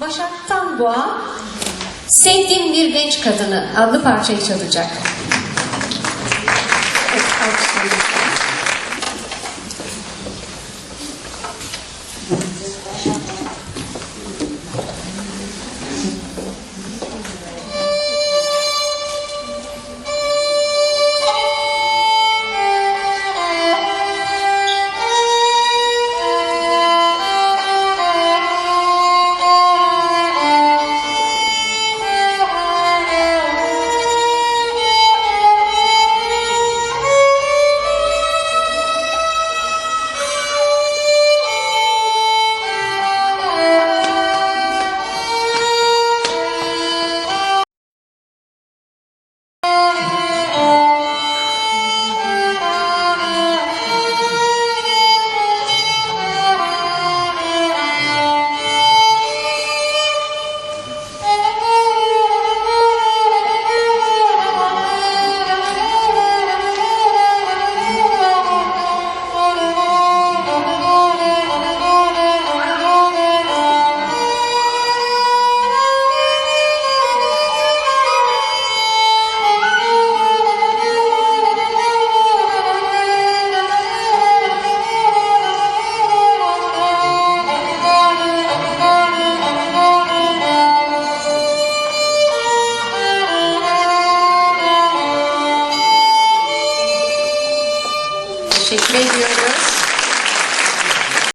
Başak'tan Boğa, Sevdiğim Bir Genç Kadını adlı parçayı çalacak. Evet, Teşekkür ediyoruz.